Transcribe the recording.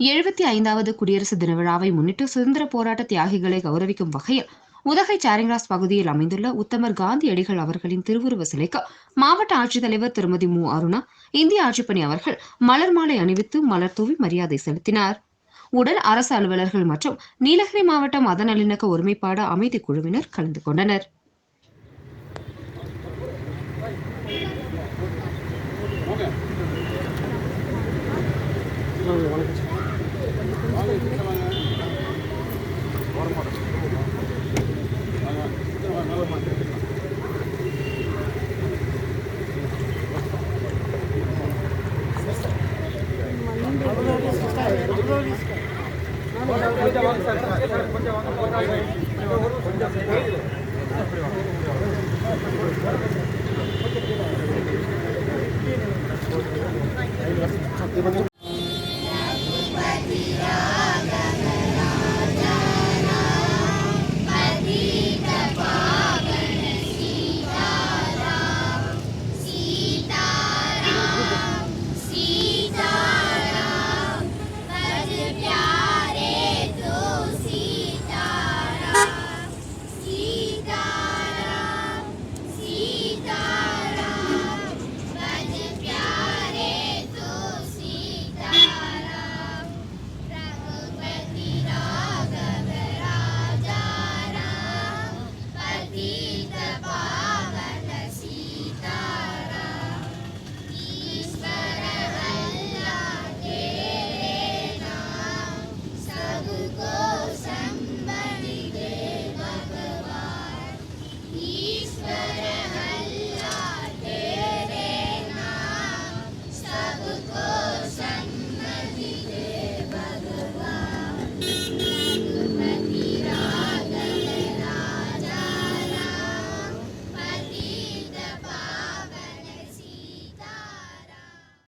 எழுபத்தி ஐந்தாவது குடியரசு தின விழாவை முன்னிட்டு சுதந்திர போராட்ட தியாகிகளை கௌரவிக்கும் வகையில் உதகை சாரிங்ராஸ் பகுதியில் அமைந்துள்ள உத்தமர் காந்தியடிகள் அவர்களின் திருவுருவ சிலைக்கு மாவட்ட ஆட்சித்தலைவர் திருமதி மு. அருணா இந்திய ஆட்சிப்பணி அவர்கள் மலர் மாலை அணிவித்து மலர் தூவி மரியாதை செலுத்தினார். உடல் அரசு அலுவலர்கள் மற்றும் நீலகிரி மாவட்ட மத நல்லிணக்க ஒருமைப்பாடு அமைதி குழுவினர் கலந்து கொண்டனர். வணக்கம் 何だ?